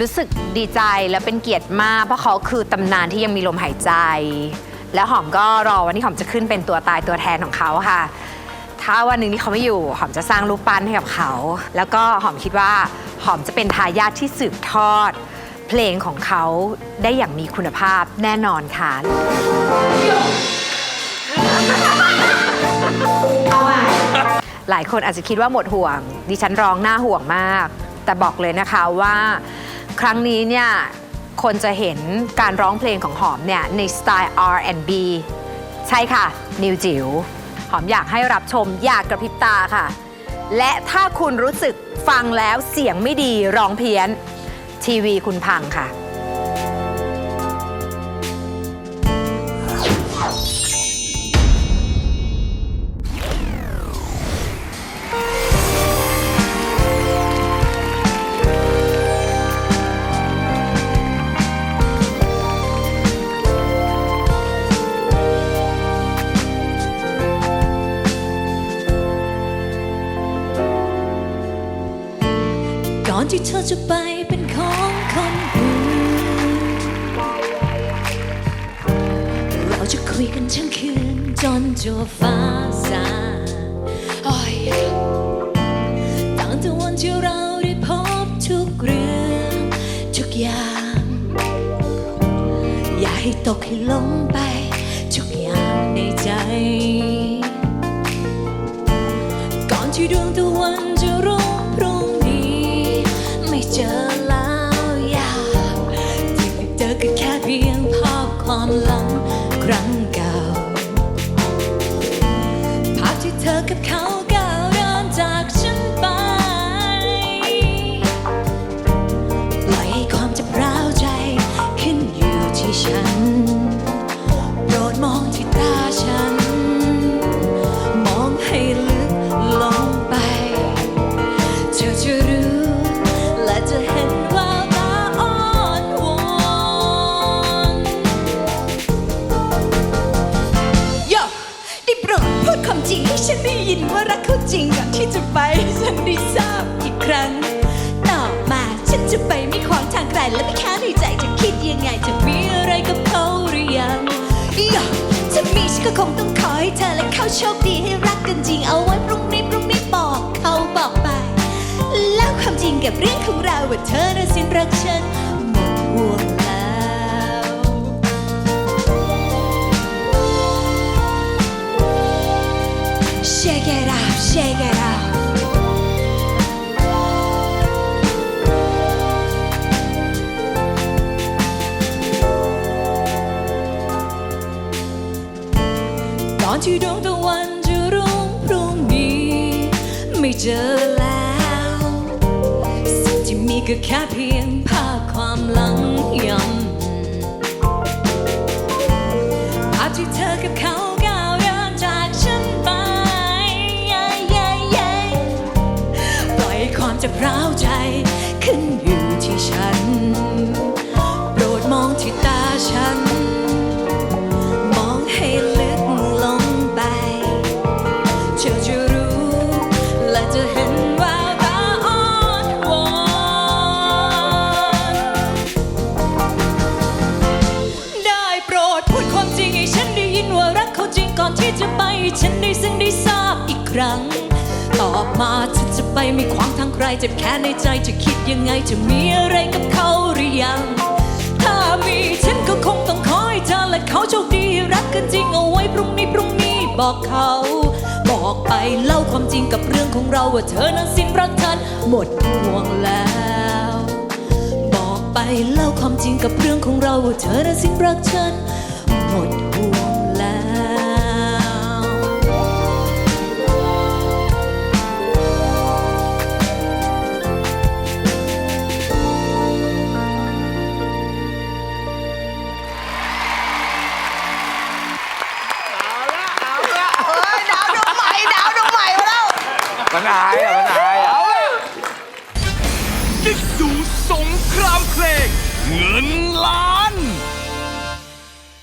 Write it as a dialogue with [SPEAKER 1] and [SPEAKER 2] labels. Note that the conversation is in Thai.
[SPEAKER 1] รู้สึกดีใจและเป็นเกียรติมาก เพราะเขาคือตำนานที่ยังมีลมหายใจ แล้วหอมก็รอวันที่หอมจะขึ้นเป็นตัวตายตัวแทนของเขาค่ะ ถ้าวันหนึ่งที่เขาไม่อยู่ หอมจะสร้างรูปปั้นให้กับเขา แล้วก็หอมคิดว่าหอมจะเป็นทายาทที่สืบทอด เพลงของเขาได้อย่างมีคุณภาพแน่นอนค่ะหลายคนอาจจะคิดว่าหมดห่วง ดิฉันร้องหน้าห่วงมาก แต่บอกเลยนะคะว่า ครั้งนี้เนี่ยคนจะเห็นการร้องเพลงของหอมเนี่ยในสไตล์ R&B ใช่ค่ะ นิวจิ๋วหอมอยากให้รับชมอยากกระพริบตาค่ะ และถ้าคุณรู้สึกฟังแล้วเสียงไม่ดีร้องเพี้ยน ทีวีคุณพังค่ะ
[SPEAKER 2] ที่เธอจะไปเป็นของคนอื่น เราจะคุยกันทั้งคืนจนจัวฟ้าสางโอ้ยตั้งแต่วันที่เราได้พบทุกเรื่องทุกอย่าง อย่าให้ตกให้หลงไป ทุกอย่างในใจ ธอกับเขาก้าวเดินจากฉันไป ปล่อยให้ความเจ็บร้าวใจขึ้นอยู่ที่ฉัน ความจริงให้ฉันได้ยินว่ารักเขาจริงก่อนที่จะไปฉันได้ทราบอีกครั้ง ต่อมาฉันจะไปไม่ขวางทางใครและไม่ค้าในใจจะคิดยังไงจะมีอะไรกับเขาหรือยังโยถ้ามีฉันก็คงต้องขอให้เธอและเขาโชคดีให้รักกันจริงเอาไว้พรุ่งนี้พรุ่งนี้บอกเขาบอกไป แล้วความจริงกับเรื่องของเราว่าเธอน่ะสิ้นรักฉัน it out, shake it out ก่อนที่ดวงตะวันจะรุ่งพรุ่งนี้ไม่เจอแล้วสิ่งที่มีก็แค่เพียงภาพความหลัง จ็บร้าวใจ ขึ้นอยู่ที่ฉัน โปรดมองที่ตาฉัน มองให้ลึกลงไปเธอจะรู้และจะเห็นว่าตาอ่อนวอนได้โปรดพูดความจริงให้ฉันได้ยินว่ารักเขาจริงก่อนที่จะไป ฉันได้ซึ่งได้ทราบอีกครั้ง ตอบมาฉันจะไปม่ขวางทางใครเจ็บแค่ในใจจะคิดยังไงจะมีอะไรกับเขาหรือยัง ถ้ามีฉันก็คงต้องขอให้เธอและเขาโชคดีรักกันจริงเอาไว้พรุ่งนี้พรุ่งนี้บอกเขา บอกไปเล่าความจริงกับเรื่องของเราว่าเธอนั้นสิ้นรักฉันหมดห่วงแล้ว บอกไปเล่าความจริงกับเรื่องของเราว่าเธอนั้นสิ้นรักฉันหมด
[SPEAKER 3] มันอายอะมันอายอะ
[SPEAKER 4] ได้สู่สงครามเพลงเงินล้าน